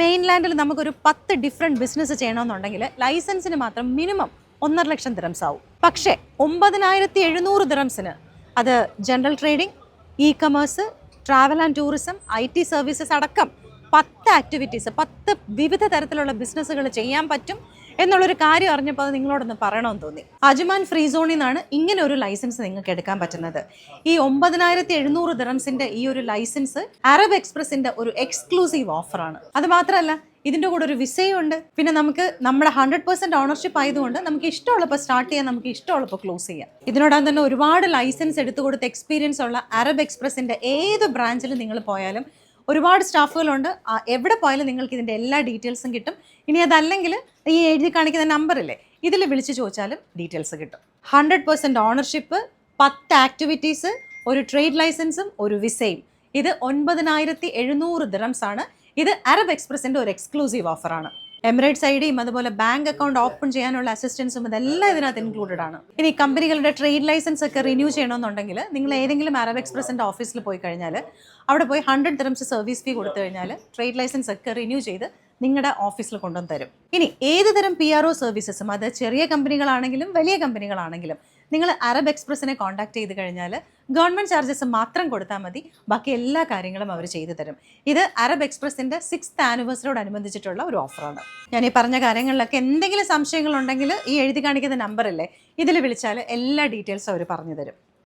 മെയിൻലാൻഡിൽ നമുക്കൊരു പത്ത് different business ചെയ്യണമെന്നുണ്ടെങ്കിൽ ലൈസൻസിന് മാത്രം മിനിമം ഒന്നര ലക്ഷം ദിറംസ് ആവും. പക്ഷേ ഒമ്പതിനായിരത്തി എഴുന്നൂറ് ദിറംസിന് അത് general trading e commerce travel and tourism I T services അടക്കം പത്ത് ആക്ടിവിറ്റീസ് പത്ത് വിവിധ തരത്തിലുള്ള ബിസിനസ്സുകൾ ചെയ്യാൻ പറ്റും. എന്നുള്ളൊരു കാര്യം അറിഞ്ഞപ്പോൾ അത് നിങ്ങളോടൊന്ന് പറയണമെന്ന് തോന്നി. അജ്മാൻ ഫ്രീ സോണിൽ നിന്നാണ് ഇങ്ങനെ ഒരു ലൈസൻസ് നിങ്ങൾക്ക് എടുക്കാൻ പറ്റുന്നത്. ഈ ഒമ്പതിനായിരത്തി എഴുന്നൂറ് ദിറംസിന്റെ ഈ ഒരു ലൈസൻസ് അറബ് എക്സ്പ്രസിന്റെ ഒരു എക്സ്ക്ലൂസീവ് ഓഫറാണ് അത് മാത്രമല്ല ഇതിന്റെ കൂടെ ഒരു വിസയുണ്ട് പിന്നെ നമുക്ക് നമ്മുടെ ഹൺഡ്രഡ് പെർസെന്റ് ഓണർഷിപ്പ് ആയതുകൊണ്ട് നമുക്ക് ഇഷ്ടമുള്ളപ്പോൾ സ്റ്റാർട്ട് ചെയ്യാം നമുക്ക് ഇഷ്ടമുള്ളപ്പോൾ ക്ലോസ് ചെയ്യാം. ഇതിനോടകം തന്നെ ഒരുപാട് ലൈസൻസ് എടുത്തു കൊടുത്ത എക്സ്പീരിയൻസ് ഉള്ള അറബ് എക്സ്പ്രസിന്റെ ഏത് ബ്രാഞ്ചിൽ നിങ്ങൾ പോയാലും ഒരുപാട് സ്റ്റാഫുകളുണ്ട്. എവിടെ പോയാലും നിങ്ങൾക്ക് ഇതിന്റെ എല്ലാ ഡീറ്റെയിൽസും കിട്ടും. ഇനി അതല്ലെങ്കിൽ ഈ എഴുതി കാണിക്കുന്ന നമ്പറില്ലേ ഇതിൽ വിളിച്ച് ചോദിച്ചാലും ഡീറ്റെയിൽസ് കിട്ടും. ഹൺഡ്രഡ് പെർസെന്റ് ഓണർഷിപ്പ് പത്ത് ആക്ടിവിറ്റീസ് ഒരു ട്രേഡ് ലൈസൻസും ഒരു വിസയും ഇത് ഒൻപതിനായിരത്തി എഴുന്നൂറ് ദിറംസ് ആണ്. ഇത് അറബ് എക്സ്പ്രസിന്റെ ഒരു എക്സ്ക്ലൂസീവ് ഓഫറാണ് എമിറേറ്റ്സ് ഐ ഡിയും അതുപോലെ ബാങ്ക് അക്കൗണ്ട് ഓപ്പൺ ചെയ്യാനുള്ള അസിസ്റ്റൻസും ഇതെല്ലാം ഇതിനകത്ത് ഇൻക്ലൂഡഡ് ആണ്. ഇനി കമ്പനികളുടെ ട്രേഡ് ലൈസൻസ് ഒക്കെ റിന്യൂ ചെയ്യണമെന്നുണ്ടെങ്കിൽ നിങ്ങൾ ഏതെങ്കിലും അറബ് എക്സ്പ്രസിന്റെ ഓഫീസിൽ പോയി കഴിഞ്ഞാൽ അവിടെ പോയി ഹൺഡ്രഡ് ദിറംസ് സർവീസ് ഫീ കൊടുത്തു കഴിഞ്ഞാൽ ട്രേഡ് ലൈസൻസ് ഒക്കെ റിന്യൂ ചെയ്ത് നിങ്ങളുടെ ഓഫീസിൽ കൊണ്ടുവന്ന് തരും. ഇനി ഏത് തരം പി ആർ ഒ സർവീസസും അത് ചെറിയ കമ്പനികളാണെങ്കിലും വലിയ കമ്പനികളാണെങ്കിലും നിങ്ങൾ അറബ് എക്സ്പ്രസിനെ കോൺടാക്ട് ചെയ്ത് കഴിഞ്ഞാൽ ഗവൺമെന്റ് ചാർജസ് മാത്രം കൊടുത്താൽ മതി. ബാക്കി എല്ലാ കാര്യങ്ങളും അവർ ചെയ്തു തരും. ഇത് അറബ് എക്സ്പ്രസിന്റെ സിക്സ്ത് ആനിവേഴ്സറിയോടനുബന്ധിച്ചിട്ടുള്ള ഒരു ഓഫറാണ് ഞാൻ ഈ പറഞ്ഞ കാര്യങ്ങളിലൊക്കെ എന്തെങ്കിലും സംശയങ്ങളുണ്ടെങ്കിൽ ഈ എഴുതി കാണിക്കുന്ന നമ്പറല്ലേ ഇതിൽ വിളിച്ചാൽ എല്ലാ ഡീറ്റെയിൽസും അവർ പറഞ്ഞു തരും.